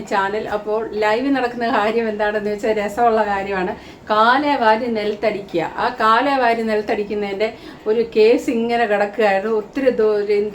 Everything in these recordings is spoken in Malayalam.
ചാനൽ അപ്പോൾ ലൈവ് നടക്കുന്ന കാര്യം എന്താണെന്ന് വെച്ചാൽ രസമുള്ള കാര്യമാണ്. കാലെ വാരി നിലത്തടിക്കുക. ആ കാലെ വാരി നിലത്തടിക്കുന്നതിന്റെ ഒരു കേസ് ഇങ്ങനെ കിടക്കുകയായിരുന്നു. ഒത്തിരി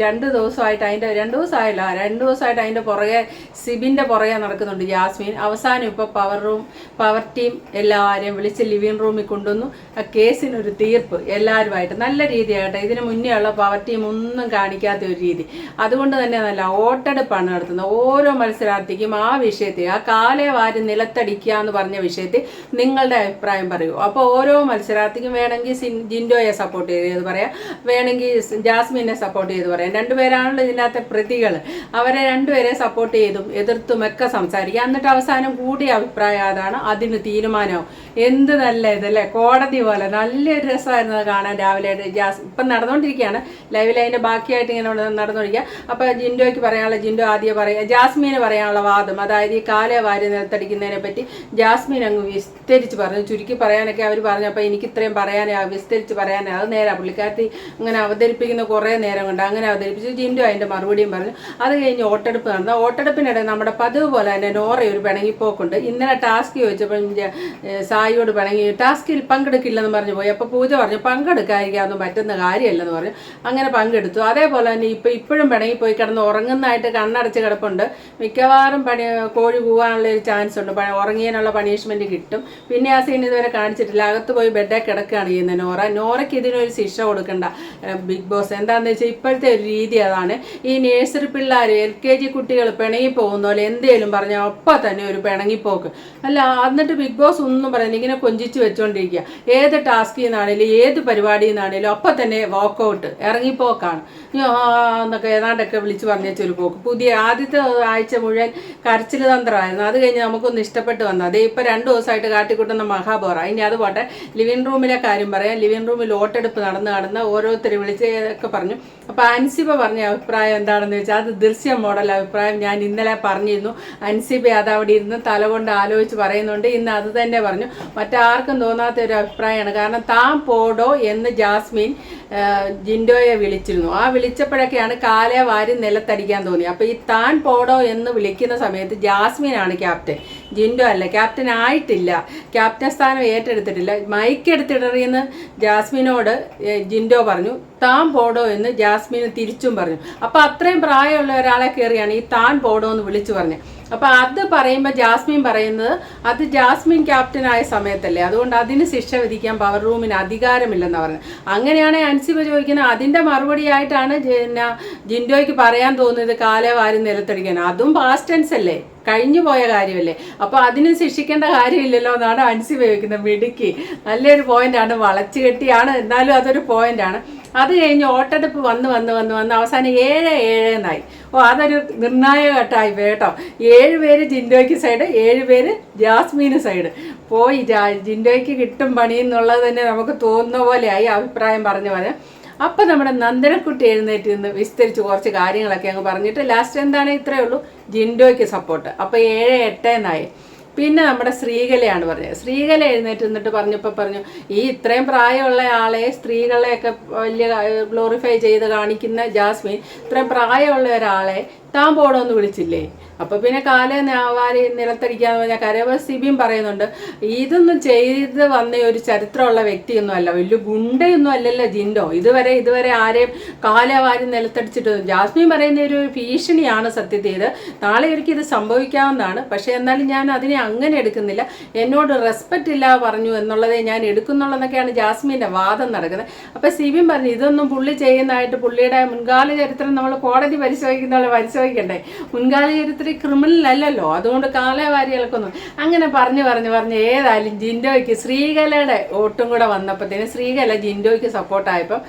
രണ്ട് ദിവസമായിട്ട് അതിന്റെ രണ്ട് ദിവസമായില്ല. രണ്ട് ദിവസമായിട്ട് അതിന്റെ പുറകെ സിബിന്റെ പുറകെ നടക്കുന്നുണ്ട് ജാസ്മിൻ. അവസാനം ഇപ്പോൾ പവർ റൂം പവർ ടീം എല്ലാവരെയും വിളിച്ച് ലിവിങ് റൂമിൽ കൊണ്ടുവന്നു. ആ കേസിനൊരു തീർപ്പ് എല്ലാവരുമായിട്ട്. നല്ല രീതിയായിട്ട് ഇതിന് മുന്നേയുള്ള പവർ ടീം ഒന്നും കാണിക്കാത്ത ഒരു രീതി. അതുകൊണ്ട് തന്നെ നല്ല ഓട്ടെടുപ്പാണ് നടത്തുന്നത്. ഓരോ മത്സരാർത്ഥിക്കും ആ വിഷയത്തിൽ ആ കാലെ വാരി നിലത്തടിക്കുക എന്ന് പറഞ്ഞ വിഷയത്തിൽ നിങ്ങളുടെ അഭിപ്രായം പറയൂ. അപ്പോൾ ഓരോ മത്സരാർത്ഥിക്കും വേണമെങ്കിൽ ജിൻഡോയെ സപ്പോർട്ട് ചെയ്ത് പറയാം. വേണമെങ്കിൽ ജാസ്മിനെ സപ്പോർട്ട് ചെയ്ത് പറയാം. രണ്ടുപേരാണല്ലോ ഇതിനകത്തെ പ്രതികൾ അവരെ രണ്ടുപേരെ സപ്പോർട്ട് ചെയ്തും എതിർത്തും ഒക്കെ സംസാരിക്കുക. എന്നിട്ട് അവസാനം കൂടിയ അഭിപ്രായം അതാണ്. അതിന് തീരുമാനവും എന്ത് നല്ല ഇതല്ലേ കോടതി പോലെ നല്ലൊരു രസമായിരുന്നു കാണാൻ രാവിലെ. ജാസ് ഇപ്പം നടന്നുകൊണ്ടിരിക്കുകയാണ്. ലൈവിൽ അതിന്റെ ബാക്കിയായിട്ട് ഇങ്ങനെ നടന്നുകൊണ്ടിരിക്കുക. അപ്പോൾ ജിൻഡോയ്ക്ക് പറയാനുള്ള ജിൻഡോ ആദ്യം പറയുക ജാസ്മീന് പറയാനുള്ള വാദം. അതായത് ഈ കാലെ വാരി നിലത്തടിക്കുന്നതിനെ പറ്റി ജാസ്മിൻ അങ്ങ് വിസ്തരിച്ച് പറഞ്ഞു. ചുരുക്കി പറയാനൊക്കെ അവർ പറഞ്ഞു. അപ്പോൾ എനിക്ക് ഇത്രയും പറയാനേ വിസ്തരിച്ച് പറയാനേ. അത് നേരാ. പുള്ളിക്കാരത്തി അങ്ങനെ അവതരിപ്പിക്കുന്ന കുറേ നേരം കൊണ്ട് അങ്ങനെ അവതരിപ്പിച്ച് ജിൻഡു അതിന്റെ മറുപടിയും പറഞ്ഞു. അത് കഴിഞ്ഞ് വോട്ടെടുപ്പ് നടന്നു. വോട്ടെടുപ്പിനിടെ നമ്മുടെ പതിവ് പോലെ തന്നെ നോറ ഒരു പിണങ്ങിപ്പോക്കുണ്ട്. ഇന്നലെ ടാസ്ക് ചോദിച്ചപ്പോൾ സായിയോട് പിണങ്ങി ടാസ്കിൽ പങ്കെടുക്കില്ലെന്ന് പറഞ്ഞു പോയി. അപ്പോൾ പൂജ പറഞ്ഞു പങ്കെടുക്കാതിരിക്കാമെന്ന് പറ്റുന്ന കാര്യമല്ലെന്ന് പറഞ്ഞു. അങ്ങനെ പങ്കെടുത്തു. അതേപോലെ തന്നെ ഇപ്പോൾ ഇപ്പോഴും പിണങ്ങിപ്പോയി കിടന്ന് ഉറങ്ങുന്നതായിട്ട് കണ്ണടച്ച് കിടപ്പുണ്ട്. മിക്കവാറും പണി കോഴി പോകാനുള്ള ഒരു ചാൻസ് ഉണ്ട്. ഉറങ്ങിയതിനുള്ള പണിഷ്മെന്റ് കിട്ടും. പിന്നെ ആ സീൻ ഇതുവരെ കാണിച്ചിട്ടില്ല. അകത്ത് പോയി ബെഡേ കിടക്കുകയാണ് ചെയ്യുന്നത് നോറ. നോറയ്ക്ക് ഇതിനൊരു ശിക്ഷ കൊടുക്കണ്ട. ബിഗ് ബോസ് എന്താണെന്ന് വെച്ചാൽ ഇപ്പോഴത്തെ ഒരു രീതി അതാണ്. ഈ നേഴ്സറി പിള്ളേർ എൽ കെ ജി കുട്ടികൾ പിണങ്ങി പോകുന്ന പോലെ എന്തേലും പറഞ്ഞാൽ ഒപ്പം തന്നെ ഒരു പിണങ്ങിപ്പോക്ക്. അല്ല എന്നിട്ട് ബിഗ് ബോസ് ഒന്നും പറയുന്നില്ല. ഇങ്ങനെ കൊഞ്ചിച്ച് വെച്ചോണ്ടിരിക്കുക. ഏത് ടാസ്കിൽ നിന്നാണേലും ഏത് പരിപാടിയിൽ നിന്നാണേലും ഒപ്പം തന്നെ വാക്കൗട്ട് ഇറങ്ങിപ്പോക്കാണ്. എന്നൊക്കെ ഏതാണ്ടൊക്കെ വിളിച്ച് പറഞ്ഞൊരു പോക്ക്. പുതിയ ആദ്യത്തെ ആഴ്ച മുഴുവൻ കരച്ചിൽ തന്ത്രമായിരുന്നു. അത് കഴിഞ്ഞ് നമുക്കൊന്ന് ഇഷ്ടപ്പെട്ട് വന്നു. അതേ ഇപ്പം രണ്ട് ദിവസമായിട്ട് കാട്ടിക്കൂട്ടുന്ന മഹാബോറ. ഇനി അത് പോട്ടെ. ലിവിങ് റൂമിലെ കാര്യം പറയാം. ലിവിങ് റൂമിൽ ഓട്ടെടുപ്പ് നടന്ന് നടന്ന് ഓരോരുത്തർ വിളിച്ചൊക്കെ പറഞ്ഞു. അപ്പോൾ അൻസിബ പറഞ്ഞ അഭിപ്രായം എന്താണെന്ന് വെച്ചാൽ അത് ദൃശ്യം മോഡൽ അഭിപ്രായം ഞാൻ ഇന്നലെ പറഞ്ഞിരുന്നു. അൻസിബ അത് അവിടെ ഇരുന്ന് തലകൊണ്ട് ആലോചിച്ച് പറയുന്നുണ്ട്. ഇന്ന് അത് തന്നെ പറഞ്ഞു. മറ്റാർക്കും തോന്നാത്ത ഒരു അഭിപ്രായമാണ്. കാരണം താൻ പോടോ എന്ന് ജാസ്മിൻ ജിൻഡോയെ വിളിച്ചിരുന്നു. ആ വിളിച്ചപ്പോഴൊക്കെയാണ് കാലേ വാരി നിലത്തടിക്കാൻ തോന്നി അപ്പോൾ ഈ താൻ പോടോ എന്ന് വിളിക്കുന്ന സമയത്ത് ജാസ്മിനാണ് ക്യാപ്റ്റൻ. ജിൻഡോ അല്ല ക്യാപ്റ്റൻ ആയിട്ടില്ല. ക്യാപ്റ്റൻ സ്ഥാനം ഏറ്റെടുത്തിട്ടില്ല. മൈക്ക് എടുത്തിടറിയെന്ന് ജാസ്മിനോട് ജിൻഡോ പറഞ്ഞു. താൻ പോടോ എന്ന് ജാസ്മിന് തിരിച്ചും പറഞ്ഞു. അപ്പോൾ അത്രയും പ്രായമുള്ള ഒരാളെ കയറിയാണ് ഈ താൻ പോടോ എന്ന് വിളിച്ചു പറഞ്ഞത്. അപ്പോൾ അത് പറയുമ്പോൾ ജാസ്മിൻ പറയുന്നത് അത് ജാസ്മിൻ ക്യാപ്റ്റൻ ആയ സമയത്തല്ലേ. അതുകൊണ്ട് അതിന് ശിക്ഷ വിധിക്കാൻ പവർ റൂമിന് അധികാരമില്ലെന്ന് പറഞ്ഞത്. അങ്ങനെയാണ് അൻസിബ ചോദിക്കുന്നത്. അതിന്റെ മറുപടിയായിട്ടാണ് പിന്നെ ജിൻഡോയ്ക്ക് പറയാൻ തോന്നുന്നത് കാലേ വാരി നിലത്തടിക്കാൻ അതും പാസ്റ്റ് ടെൻസ് അല്ലേ. കഴിഞ്ഞു പോയ കാര്യമല്ലേ. അപ്പോൾ അതിന് ശിക്ഷിക്കേണ്ട കാര്യമില്ലല്ലോ എന്നാണ് അൻസി ഉപയോഗിക്കുന്നത് മിടുക്കി. നല്ലൊരു പോയിന്റാണ് വളച്ചു കെട്ടിയാണ് എന്നാലും അതൊരു പോയിന്റാണ് അത് കഴിഞ്ഞ് വോട്ടെടുപ്പ് വന്ന് വന്ന് വന്ന് വന്ന് അവസാനം ഏഴ് ഏഴ് എന്നായി ഓ അതൊരു നിർണായക ഘട്ടമായി പോയി കേട്ടോ. ഏഴ് പേര് ജിൻഡോയ്ക്ക് സൈഡ് ഏഴ് പേര് ജാസ്മീന് സൈഡ്. പോയി ജിൻഡോയ്ക്ക് കിട്ടും പണി എന്നുള്ളത് തന്നെ നമുക്ക് തോന്നുന്ന പോലെയായി അഭിപ്രായം പറഞ്ഞു പോലെ. അപ്പം നമ്മുടെ നന്ദനക്കുട്ടി എഴുന്നേറ്റ് നിന്ന് വിസ്തരിച്ച് കുറച്ച് കാര്യങ്ങളൊക്കെ അങ്ങ് പറഞ്ഞിട്ട് ലാസ്റ്റ് എന്താണ്? ഇത്രയേ ഉള്ളൂ. ജിൻഡോയ്ക്ക് സപ്പോർട്ട് അപ്പോൾ ഏഴ് എട്ട് എന്നായി പിന്നെ നമ്മുടെ സ്ത്രീകലയാണ് പറഞ്ഞത്. സ്ത്രീകല എഴുന്നേറ്റ് നിന്നിട്ട് പറഞ്ഞപ്പോൾ പറഞ്ഞു ഈ ഇത്രയും പ്രായമുള്ള ആളെ സ്ത്രീകളെയൊക്കെ വലിയ ഗ്ലോറിഫൈ ചെയ്ത് കാണിക്കുന്ന ജാസ്മിൻ ഇത്രയും പ്രായമുള്ള ഒരാളെ താൻ പോടോന്ന് വിളിച്ചില്ലേ? അപ്പോൾ പിന്നെ കാല വാരി നിലത്തടിക്കാന്ന് പറഞ്ഞാൽ കരവ സിബിയും പറയുന്നുണ്ട് ഇതൊന്നും ചെയ്ത് വന്ന ഒരു ചരിത്രമുള്ള വ്യക്തിയൊന്നും അല്ല. വലിയ ഗുണ്ടയൊന്നും അല്ലല്ലോ ജിൻഡോ. ഇതുവരെ ഇതുവരെ ആരെയും കാലെ വാരി നിലത്തടിച്ചിട്ട് ജാസ്മിൻ പറയുന്ന ഒരു ഭീഷണിയാണ് സത്യത്തിൽ ഇത്. നാളെ ഒരിക്കൽ ഇത് സംഭവിക്കാവുന്നതാണ്. പക്ഷേ എന്നാലും ഞാൻ അതിനെ അങ്ങനെ എടുക്കുന്നില്ല. എന്നോട് റെസ്പെക്റ്റ് ഇല്ല പറഞ്ഞു എന്നുള്ളതേ ഞാൻ എടുക്കുന്നുള്ളതെന്നൊക്കെയാണ് ജാസ്മിന്റെ വാദം നടക്കുന്നത്. അപ്പോൾ സിബിൻ പറഞ്ഞു ഇതൊന്നും പുള്ളി ചെയ്യുന്നതായിട്ട് പുള്ളിയുടെ മുൻകാല ചരിത്രം നമ്മൾ കോടതി പരിശോധിക്കുന്ന പോലെ പരിശോധിക്കണ്ടേ മുൻകാല ചരിത്രം ക്രിമിനൽ അല്ലല്ലോ അതുകൊണ്ട് കാലേ വാരി അങ്ങനെ പറഞ്ഞു പറഞ്ഞു പറഞ്ഞ് ഏതായാലും ജിൻഡോയ്ക്ക് ശ്രീകലയുടെ വോട്ടും കൂടെ വന്നപ്പോഴത്തേന് ശ്രീകല ജിൻഡോയ്ക്ക് സപ്പോർട്ടായപ്പം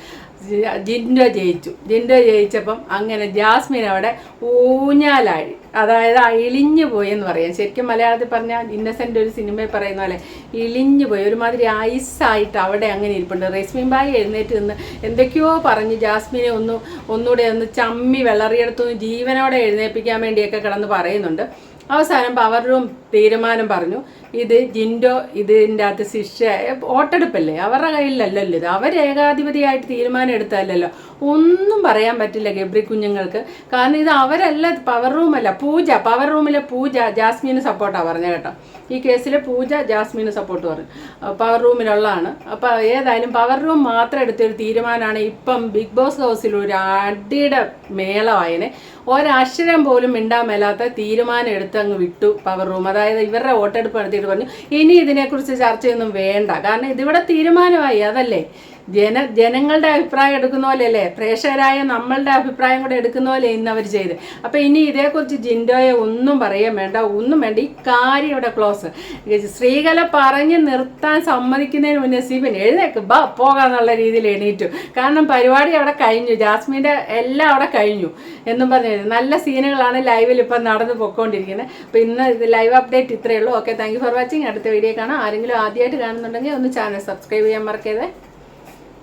ജിൻഡോ ജയിച്ചു. ജിൻഡോ ജയിച്ചപ്പം അങ്ങനെ ജാസ്മിൻ അവിടെ ഊഞ്ഞാലാഴി അതായത് ഇളിഞ്ഞു പോയി എന്ന് പറയാം. ശരിക്കും മലയാളത്തിൽ പറഞ്ഞാൽ ഇന്നസെന്റ് ഒരു സിനിമയിൽ പറയുന്ന പോലെ ഇളിഞ്ഞു പോയി. ഒരുമാതിരി ഐസായിട്ട് അവിടെ അങ്ങനെ ഇരിപ്പുണ്ട്. റേസ്മിൻ ബായി എഴുന്നേറ്റ് നിന്ന് എന്തൊക്കെയോ പറഞ്ഞ് ജാസ്മിനെ ഒന്ന് ഒന്നുകൂടെ ഒന്ന് ചമ്മി വെള്ളറിയെടുത്തു. ജീവനോടെ എഴുന്നേൽപ്പിക്കാൻ വേണ്ടിയൊക്കെ കിടന്ന് പറയുന്നുണ്ട്. അവസാനം പവർ റൂം തീരുമാനം പറഞ്ഞു. ഇത് ജിൻഡോ ഇതിന്റെ അകത്ത് ശിക്ഷ വോട്ടെടുപ്പല്ലേ? അവരുടെ കയ്യിലല്ലല്ലോ ഇത്. അവർ ഏകാധിപതിയായിട്ട് തീരുമാനം എടുത്താലല്ലോ ഒന്നും പറയാൻ പറ്റില്ല ഗബ്രി കുഞ്ഞുങ്ങൾക്ക്. കാരണം ഇത് അവരല്ല പവർ റൂമല്ല പൂജ പവർ റൂമിലെ പൂജ ജാസ്മിന് സപ്പോർട്ടാണ് പറഞ്ഞ കേട്ടോ. ഈ കേസിലെ പൂജ ജാസ്മിന് സപ്പോർട്ട് പറഞ്ഞു. പവർ റൂമിലുള്ളതാണ് അപ്പോൾ ഏതായാലും പവർ റൂം മാത്രം എടുത്തൊരു തീരുമാനമാണ് ഇപ്പം ബിഗ് ബോസ് ഹൗസിൽ ഒരു അടിയുടെ മേളമായതിനെ ഒരക്ഷരം പോലും മിണ്ടാൻ മേലാത്ത തീരുമാനം എടുത്ത് അങ്ങ് വിട്ടു പവർ റൂം അതായത് ഇവരുടെ വോട്ടെടുപ്പ് നടത്തിയിട്ട് പറഞ്ഞു ഇനി ഇതിനെക്കുറിച്ച് ചർച്ചയൊന്നും വേണ്ട. കാരണം ഇതിവിടെ തീരുമാനമായി അതല്ലേ? ജന ജനങ്ങളുടെ അഭിപ്രായം എടുക്കുന്ന പോലെ അല്ലേ പ്രേക്ഷകരായ നമ്മളുടെ അഭിപ്രായം കൂടെ എടുക്കുന്ന പോലെ ഇന്ന് അവർ ചെയ്ത്. അപ്പം ഇനി ഇതേക്കുറിച്ച് ജിൻഡോയെ ഒന്നും പറയാൻ വേണ്ട ഒന്നും വേണ്ട. ഈ കാര്യം ഇവിടെ ക്ലോസ് സ്ത്രീകല പറഞ്ഞ് നിർത്താൻ സമ്മതിക്കുന്നതിന് മുന്നേ സിബിൻ എഴുന്നേക്ക് ബാ പോകാന്നുള്ള രീതിയിൽ എണീറ്റു. കാരണം പരിപാടി അവിടെ കഴിഞ്ഞു ജാസ്മിന്റെ എല്ലാം അവിടെ കഴിഞ്ഞു എന്നും പറഞ്ഞു നല്ല സീനുകളാണ് ലൈവിൽ ഇപ്പം നടന്നു പൊക്കോണ്ടിരിക്കുന്നത്. അപ്പോൾ ഇന്ന് ഇത് ലൈവ് അപ്ഡേറ്റ് ഇത്രയേ ഉള്ളൂ. ഓക്കെ താങ്ക് ഫോർ വാച്ചിങ് അടുത്ത വീഡിയോ കാണാം. ആരെങ്കിലും ആദ്യമായിട്ട് കാണുന്നുണ്ടെങ്കിൽ ഒന്ന് ചാനൽ സബ്സ്ക്രൈബ് ചെയ്യാൻ മറക്കരുത്.